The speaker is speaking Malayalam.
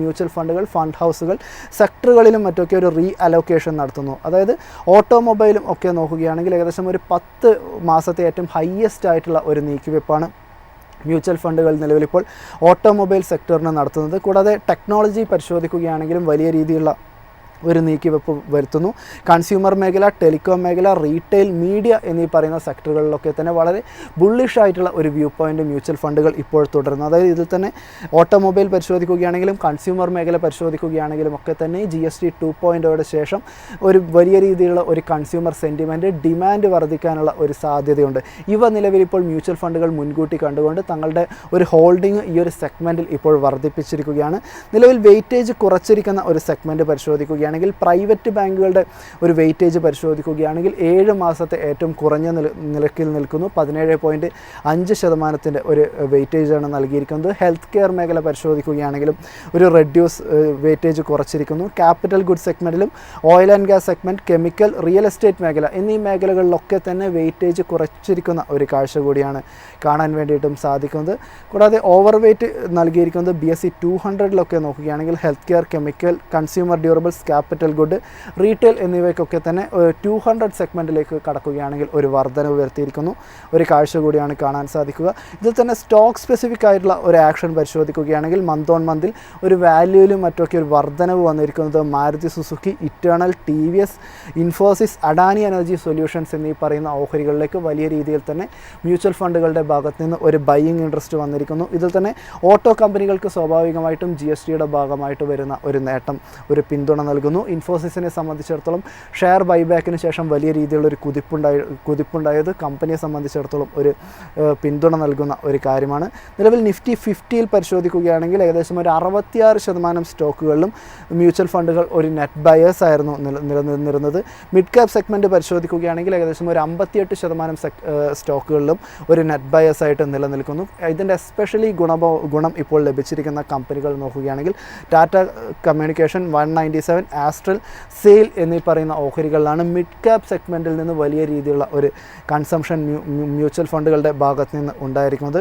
മ്യൂച്വൽ ഫണ്ടുകൾ ഫണ്ട് ഹൗസുകൾ സെക്ടറുകളിലും മറ്റൊക്കെ ഒരു റീ അലോക്കേഷൻ നടത്തുന്നു. അതായത് ഓട്ടോമൊബൈലും ഒക്കെ നോക്കുകയാണെങ്കിൽ ഏകദേശം ഒരു പത്ത് മാസത്തെ ഏറ്റവും ഹയസ്റ്റ് ആയിട്ടുള്ള ഒരു നീക്കിവെപ്പാണ് മ്യൂച്വൽ ഫണ്ടുകൾ നിലവിലിപ്പോൾ ഓട്ടോമൊബൈൽ സെക്ടറിന് നടത്തുന്നത്. കൂടാതെ ടെക്നോളജി പരിശോധിക്കുകയാണെങ്കിലും വലിയ രീതിയിലുള്ള ഒരു നീക്കിവെപ്പ് വരുത്തുന്നു. കൺസ്യൂമർ മേഖല ടെലികോം മേഖല റീറ്റെയിൽ മീഡിയ എന്നീ പറയുന്ന സെക്ടറുകളിലൊക്കെ തന്നെ വളരെ ബുള്ളിഷ് ആയിട്ടുള്ള ഒരു വ്യൂ പോയിന്റ് മ്യൂച്വൽ ഫണ്ടുകൾ ഇപ്പോൾ തുടരുന്നു. അതായത് ഇതിൽ തന്നെ ഓട്ടോമൊബൈൽ പരിശോധിക്കുകയാണെങ്കിലും കൺസ്യൂമർ മേഖല പരിശോധിക്കുകയാണെങ്കിലും ഒക്കെ തന്നെ ജി എസ് ടി ടു ശേഷം ഒരു വലിയ രീതിയിലുള്ള ഒരു കൺസ്യൂമർ സെന്റിമെന്റ് ഡിമാൻഡ് വർദ്ധിക്കാനുള്ള ഒരു സാധ്യതയുണ്ട്. ഇവ നിലവിൽ ഇപ്പോൾ മ്യൂച്വൽ ഫണ്ടുകൾ മുൻകൂട്ടി കണ്ടുകൊണ്ട് തങ്ങളുടെ ഒരു ഹോൾഡിംഗ് ഈ ഒരു സെഗ്മെന്റിൽ ഇപ്പോൾ വർദ്ധിപ്പിച്ചിരിക്കുകയാണ്. നിലവിൽ വെയിറ്റേജ് കുറച്ചിരിക്കുന്ന ഒരു സെഗ്മെന്റ് പരിശോധിക്കുകയാണെങ്കിൽ പ്രൈവറ്റ് ബാങ്കുകളുടെ ഒരു വെയിറ്റേജ് പരിശോധിക്കുകയാണെങ്കിൽ ഏഴ് മാസത്തെ ഏറ്റവും കുറഞ്ഞ നില നിലക്കിൽ നിൽക്കുന്നു. പതിനേഴ് പോയിന്റ് അഞ്ച് ശതമാനത്തിന്റെ ഒരു വെയിറ്റേജാണ് നൽകിയിരിക്കുന്നത്. ഹെൽത്ത് കെയർ മേഖല പരിശോധിക്കുകയാണെങ്കിലും ഒരു റെഡ്യൂസ് വെയിറ്റേജ് കുറച്ചിരിക്കുന്നു. Capital good സെഗ്മെന്റിലും oil and gas segment chemical real estate മേഖല എന്നീ മേഖലകളിലൊക്കെ തന്നെ വെയിറ്റേജ് കുറച്ചിരിക്കുന്ന ഒരു കാഴ്ച കൂടിയാണ് കാണാൻ വേണ്ടിയിട്ടും സാധിക്കുന്നത്. കൂടാതെ ഓവർ വെയിറ്റ് നൽകിയിരിക്കുന്നത് ബി എസ് സി ടു ഹൺഡ്രഡിലൊക്കെ നോക്കുകയാണെങ്കിൽ health care chemical consumer durables capital good retail എന്നിവയ്ക്കൊക്കെ തന്നെ ടു ഹൺഡ്രഡ് സെഗ്മെന്റിലേക്ക് കടക്കുകയാണെങ്കിൽ ഒരു വർധനവ് വരുത്തിയിരിക്കുന്നു. ഒരു കാഴ്ച കൂടിയാണ് കാണാൻ സാധിക്കുക. ഇതിൽ തന്നെ സ്റ്റോക്ക് സ്പെസിഫിക് ആയിട്ടുള്ള ഒരു ആക്ഷൻ പരിശോധിക്കുകയാണെങ്കിൽ മന്ത് ഓൺ മന്തിൽ ഒരു വാല്യൂയിലും മറ്റൊക്കെ ഒരു വർധനവ് വന്നിരിക്കുന്നത് Maruti Suzuki Eternal T V S Infosys Adani energy solutions എന്നീ പറയുന്ന ഓഹരികളിലേക്ക് വലിയ രീതിയിൽ തന്നെ മ്യൂച്വൽ ഫണ്ടുകളുടെ ഭാഗത്ത് നിന്ന് ഒരു ബൈയിങ് ഇൻട്രസ്റ്റ് വന്നിരിക്കുന്നു. ഇതിൽ തന്നെ ഓട്ടോ കമ്പനികൾക്ക് സ്വാഭാവികമായിട്ടും ജി എസ് ടിയുടെ ഭാഗമായിട്ട് വരുന്ന ഒരു നേട്ടം ഒരു പിന്തുണ നൽകുന്നു. ഇൻഫോസിസിനെ സംബന്ധിച്ചിടത്തോളം ഷെയർ ബൈബാക്കിന് ശേഷം വലിയ രീതിയിലുള്ള ഒരു കുതിപ്പുണ്ടായി കുതിപ്പുണ്ടായത് കമ്പനിയെ സംബന്ധിച്ചിടത്തോളം ഒരു പിന്തുണ നൽകുന്ന ഒരു കാര്യമാണ്. നിലവിൽ നിഫ്റ്റി ഫിഫ്റ്റിയിൽ പരിശോധിക്കുകയാണെങ്കിൽ ഏകദേശം ഒരു അറുപത്തിയാറ് ശതമാനം സ്റ്റോക്കുകളിലും മ്യൂച്വൽ ഫണ്ടുകൾ ഒരു നെറ്റ് ബയേഴ്സ് ആയിരുന്നു നില നിലനിന്നിരുന്നത് മിഡ് ക്യാപ് സെഗ്മെന്റ് പരിശോധിക്കുകയാണെങ്കിൽ ഏകദേശം ഒരു അമ്പത്തിയെട്ട് ശതമാനം സ്റ്റോക്കുകളിലും ഒരു നെറ്റ് ബയേഴ്സ് ആയിട്ട് നിലനിൽക്കുന്നു. ഇതിന്റെ എസ്പെഷ്യലി ഗുണഭോ ഗുണം ഇപ്പോൾ ലഭിച്ചിരിക്കുന്ന കമ്പനികൾ നോക്കുകയാണെങ്കിൽ Tata communication one ninety seven Astral SAIL എന്നീ പറയുന്ന ഓഹരികളിലാണ് മിഡ് ക്യാപ് സെഗ്മെന്റിൽ നിന്ന് വലിയ രീതിയിലുള്ള ഒരു കൺസംഷൻ മ്യൂച്വൽ ഫണ്ടുകളുടെ ഭാഗത്ത് നിന്ന് ഉണ്ടായിരിക്കുന്നത്.